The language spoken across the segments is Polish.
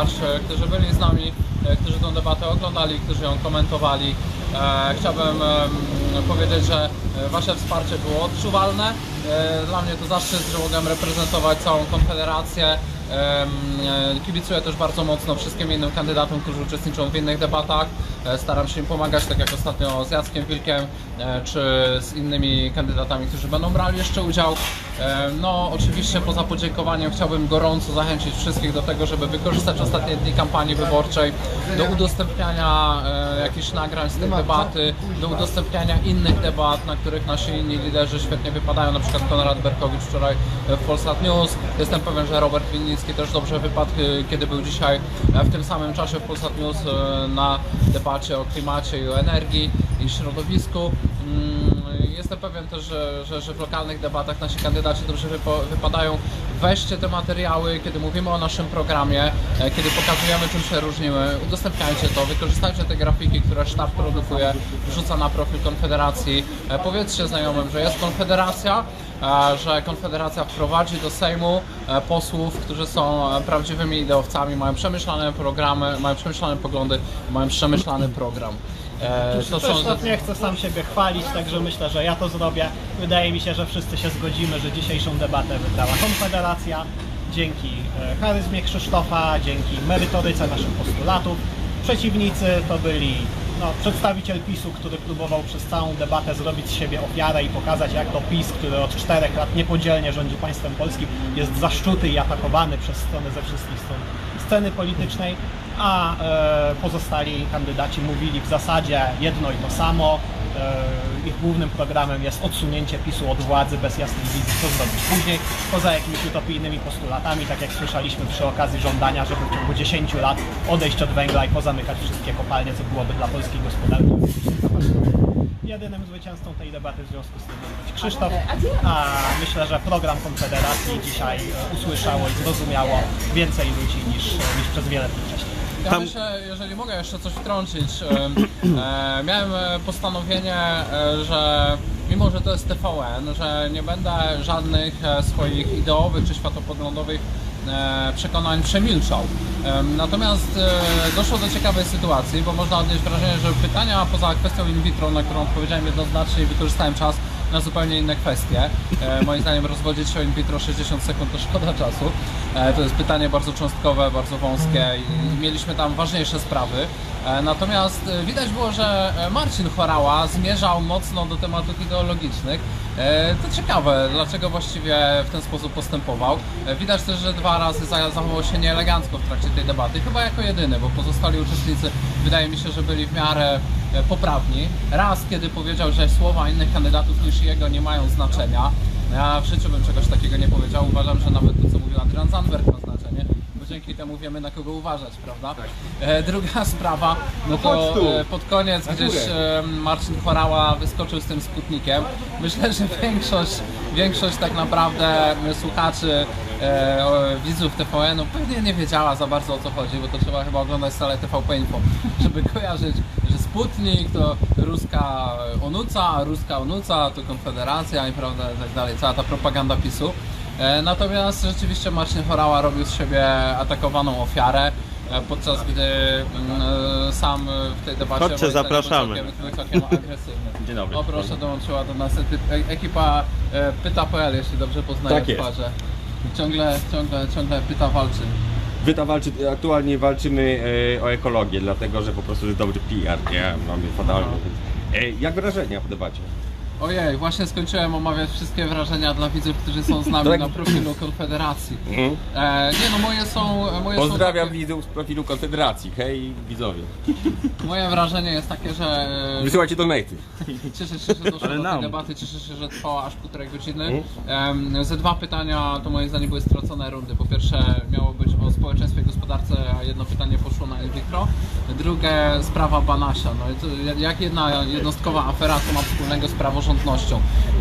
e, którzy byli z nami, e, którzy tę debatę oglądali, którzy ją komentowali. E, Chciałbym powiedzieć, że Wasze wsparcie było odczuwalne. Dla mnie to zaszczyt, że mogłem reprezentować całą Konfederację. E, Kibicuję też bardzo mocno wszystkim innym kandydatom, którzy uczestniczą w innych debatach. E, Staram się im pomagać, tak jak ostatnio z Jackiem Wilkiem, e, czy z innymi kandydatami, którzy będą brali jeszcze udział. No, oczywiście poza podziękowaniem chciałbym gorąco zachęcić wszystkich do tego, żeby wykorzystać ostatnie dni kampanii wyborczej do udostępniania jakichś nagrań z tej debaty, do udostępniania innych debat, na których nasi inni liderzy świetnie wypadają, na przykład Konrad Berkowicz wczoraj w Polsat News. Jestem pewien, że Robert Winnicki też dobrze wypadł, e, kiedy był dzisiaj e, w tym samym czasie w Polsat News e, na debacie o klimacie i o energii i środowisku. Jestem pewien też, że, że, że w lokalnych debatach nasi kandydaci dobrze wypadają. Weźcie te materiały, kiedy mówimy o naszym programie, e, kiedy pokazujemy czym się różnimy, udostępniajcie to, wykorzystajcie te grafiki, które sztab produkuje, wrzuca na profil Konfederacji. E, Powiedzcie znajomym, że jest Konfederacja, że Konfederacja wprowadzi do Sejmu e, posłów, którzy są prawdziwymi ideowcami, mają przemyślane programy, mają przemyślane poglądy, mają przemyślany program. E, To są, nie chce sam siebie chwalić, także myślę, że ja to zrobię. Wydaje mi się, że wszyscy się zgodzimy, że dzisiejszą debatę wygrała Konfederacja dzięki e, charyzmie Krzysztofa, dzięki merytoryce naszych postulatów. Przeciwnicy to byli no, przedstawiciel PiSu, który próbował przez całą debatę zrobić z siebie ofiarę i pokazać, jak to PiS, który od czterech lat niepodzielnie rządzi państwem polskim, jest zaszczuty i atakowany przez strony ze wszystkich stron sceny politycznej, a e, pozostali kandydaci mówili w zasadzie jedno i to samo. E, ich głównym programem jest odsunięcie PiSu od władzy bez jasnej wizji, co zrobić później, poza jakimiś utopijnymi postulatami, tak jak słyszeliśmy przy okazji żądania, żeby w ciągu 10 lat odejść od węgla i pozamykać wszystkie kopalnie, co byłoby dla polskiej gospodarki. Jedynym zwycięzcą tej debaty w związku z tym być Krzysztof, a myślę, że program Konfederacji dzisiaj e, usłyszało i zrozumiało więcej ludzi niż, niż przez wiele dni wcześniej. Ja Tam- myślę, jeżeli mogę jeszcze coś wtrącić, e, miałem e, postanowienie, e, że mimo, że to jest TVN, że nie będę żadnych e, swoich ideowych czy światopoglądowych przekonań przemilczał. Em, Natomiast doszło do ciekawej sytuacji, bo można odnieść wrażenie, że pytania poza kwestią in vitro, na którą odpowiedziałem jednoznacznie i wykorzystałem czas na zupełnie inne kwestie. E, moim zdaniem rozwodzić się in vitro 60 sekund to szkoda czasu. E, to jest pytanie bardzo cząstkowe, bardzo wąskie i, i mieliśmy tam ważniejsze sprawy. E, natomiast e, widać było, że e, Marcin Chorała zmierzał mocno do tematów ideologicznych. E, to ciekawe, dlaczego właściwie w ten sposób postępował. E, widać też, że dwa razy za- zachował się nieelegancko w trakcie tej debaty, chyba jako jedyny, bo pozostali uczestnicy wydaje mi się, że byli w miarę poprawni. Raz, kiedy powiedział, że słowa innych kandydatów niż jego nie mają znaczenia. Ja w życiu bym czegoś takiego nie powiedział. Uważam, że nawet to, co mówił Adrian Zandberg dzięki temu wiemy, na kogo uważać, prawda? E, druga sprawa, no to chodź tu. e, pod koniec gdzieś e, Marcin Chorała wyskoczył z tym skutnikiem. Myślę, że większość, większość tak naprawdę e, słuchaczy, e, widzów TVN-u pewnie nie wiedziała za bardzo o co chodzi, bo to trzeba chyba oglądać salę TVP Info, żeby kojarzyć, że Sputnik to ruska onuca, a ruska onuca to Konfederacja i prawda, i tak dalej, cała ta propaganda PiSu. E, Natomiast rzeczywiście Marcin Chorała robił z siebie atakowaną ofiarę, e, podczas gdy mm, e, sam w tej debacie Chodźcie, zapraszamy. całkiem. Dzień dobry. O proszę, dołączyła do nas ekipa- Pyta.pl, jeśli dobrze poznaję Tak twarze. Ciągle, ciągle, ciągle Pyta walczy. Wyta walczy, aktualnie walczymy o ekologię, dlatego że po prostu jest dobry PR, nie? Mamy fatalny. Jak wrażenia po debacie? Ojej, właśnie skończyłem omawiać wszystkie wrażenia dla widzów, którzy są z nami Tak. na profilu Konfederacji. Mhm. E, nie no, moje są... Moje Pozdrawiam są takie, widzów z profilu Konfederacji. Hej widzowie. Moje wrażenie jest takie, że e, Wysyłajcie donaty. Cieszę się, że doszło do tej debaty, cieszę się, że trwała aż półtorej godziny. Mhm. Em, ze dwa pytania to moim zdaniem były stracone rundy. Po pierwsze miało być o społeczeństwie i gospodarce, a jedno pytanie poszło na vitro. Drugie sprawa Banasia. No jak- jedna jednostkowa afera to ma wspólnego z praworządnością.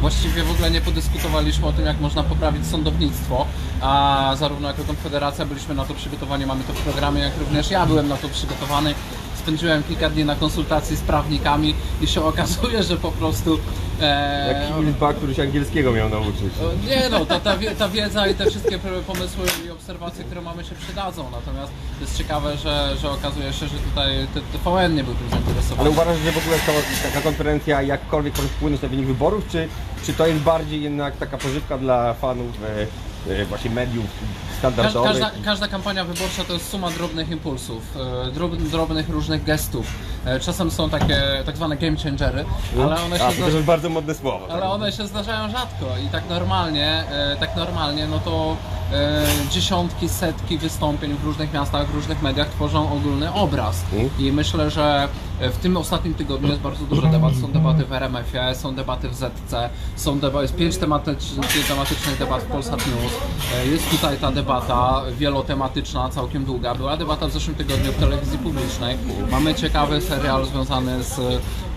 Właściwie w ogóle nie podyskutowaliśmy o tym, jak można poprawić sądownictwo, a zarówno jako Konfederacja byliśmy na to przygotowani, mamy to w programie, jak również ja byłem na to przygotowany. Spędziłem kilka dni na konsultacji z prawnikami i się okazuje, że po prostu... E, Jak Hilbach, który się angielskiego miał nauczyć. Nie no, ta, ta, ta wiedza i te wszystkie pomysły i obserwacje, które mamy się przydadzą. Natomiast jest ciekawe, że, że okazuje się, że tutaj TVN nie był tym zainteresowany. Ale uważasz, że w ogóle to, taka konferencja jakkolwiek może wpłynąć na wynik wyborów, czy, czy to jest bardziej jednak taka pożywka dla fanów e, e, właśnie mediów Każ, standardowych? każda, każda kampania wyborcza to jest suma drobnych impulsów, e, drob, drobnych różnych gestów. E, Czasem są takie tak zwane game changery, ale one się A, to też jest bardzo modne słowo. Ale tak. one się zdarzają rzadko i tak normalnie, e, tak normalnie, no to dziesiątki, setki wystąpień w różnych miastach, w różnych mediach tworzą ogólny obraz. Mhm. I myślę, że e, w tym ostatnim tygodniu jest bardzo dużo debat. Są debaty w RMF-ie, są debaty w ZC, są debaty, jest pięć tematycznych, tematycznych debat w Polsat News. E, Jest tutaj ta debata wielotematyczna, całkiem długa. Była debata w zeszłym tygodniu w telewizji publicznej. Mamy ciekawy serial związany z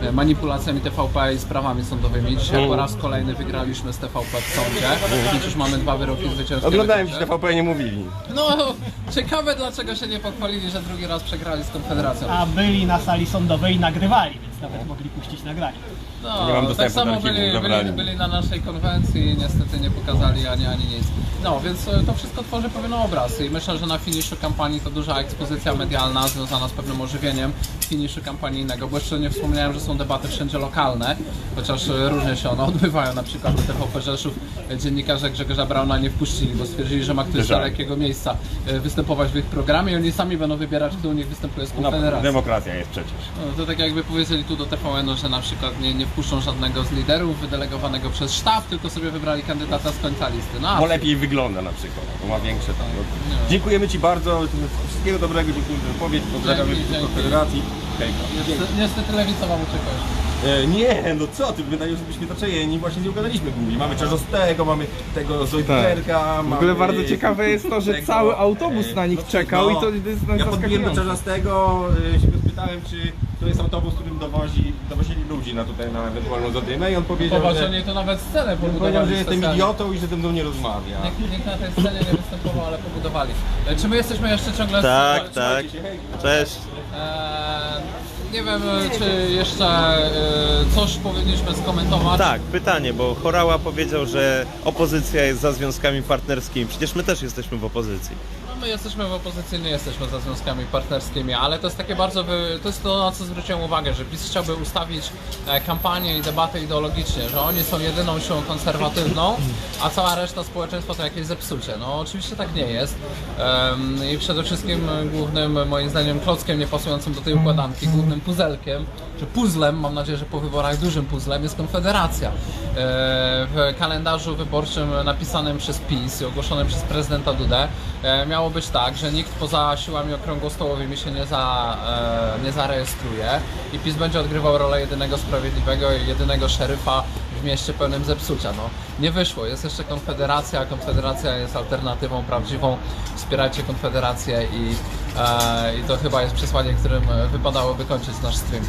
e, manipulacjami TVP i sprawami sądowymi. Dzisiaj po raz kolejny wygraliśmy z TVP w sądzie. Przecież mamy dwa wyroki zwycięskie. Oglądałem, wykonane. że TVP nie mówili. No, ciekawe dlaczego się nie pochwalili, że drugi raz przegrali z Konfederacją. A byli na sali sądowej i nagrywali, więc nawet mogli puścić nagranie. No, Nie mam tak dostępu do samo archiwum, byli, zabrali. byli, byli na naszej konwencji i niestety nie pokazali ani ani nic. No, więc e, to wszystko tworzy pewien obraz i myślę, że na finiszu kampanii to duża ekspozycja medialna związana z pewnym ożywieniem finiszu kampanijnego, bo jeszcze nie wspomniałem, że są debaty wszędzie lokalne, chociaż e, różnie się one odbywają, na przykład do TVP Rzeszów dziennikarze Grzegorza Brauna nie wpuścili, bo stwierdzili, że ma ktoś z dalekiego miejsca e, występować w ich programie i oni sami będą wybierać, kto u nich występuje z No, Konfederacji. demokracja jest przecież. No, to tak jakby powiedzieli tu do TVN-u, że na przykład nie, nie wpuszczą żadnego z liderów wydelegowanego przez sztab, tylko sobie wybrali kandydata z końca listy. No, Bo lepiej wygląda na przykład, bo ma większe tam. Nie. Dziękujemy Ci bardzo, wszystkiego dobrego, dziękuję za wypowiedź, pozdrawiamy. Konfederacji. Niestety, niestety lewica wam uciekłeś. E, nie, no co ty, wydaje się, że byśmy zaczęli, właśnie nie ugadaliśmy głównie. Mamy Czarzostego, mamy tego Zojterka, Tak. W mamy... ogóle bardzo ciekawe jest to, że tego, cały autobus e, na nich no, czekał i no, to jest Ja podbiłem do. Czarzastego, e, się go spytałem, czy to jest autobus, którym dowozi, dowozili ludzi na tutaj na ewentualną zadymę i on powiedział, Popatrz, że, tu nawet scenę on powiedział, że jestem idiotą i że ze mną nie rozmawia. Nikt, nikt na tej scenie nie występował, ale pobudowali. E, Czy my jesteśmy jeszcze ciągle... z- Tak, tak. Cześć. E, nie wiem, e, czy jeszcze e, coś powinniśmy skomentować. Tak, pytanie, bo Chorała powiedział, że opozycja jest za związkami partnerskimi. Przecież my też jesteśmy w opozycji. My jesteśmy w opozycji, nie jesteśmy za związkami partnerskimi, ale to jest takie bardzo, wy... to jest to na co zwróciłem uwagę, że PiS chciałby ustawić e, kampanię i debatę ideologicznie, że oni są jedyną siłą konserwatywną, a cała reszta społeczeństwa to jakieś zepsucie. No oczywiście tak nie jest i przede wszystkim głównym moim zdaniem klockiem niepasującym do tej układanki, głównym puzelkiem, czy puzzlem, mam nadzieję, że po wyborach dużym puzzlem jest Konfederacja. E, W kalendarzu wyborczym napisanym przez PiS i ogłoszonym przez prezydenta Dudę e, miało być tak, że nikt poza siłami okrągłostołowymi się nie, za, e, nie zarejestruje i PiS będzie odgrywał rolę jedynego sprawiedliwego i jedynego szeryfa w mieście pełnym zepsucia. No, nie wyszło, jest jeszcze Konfederacja, Konfederacja jest alternatywą prawdziwą. Wspierajcie Konfederację i, e, i to chyba jest przesłanie, którym e, wypadałoby kończyć nasz stream.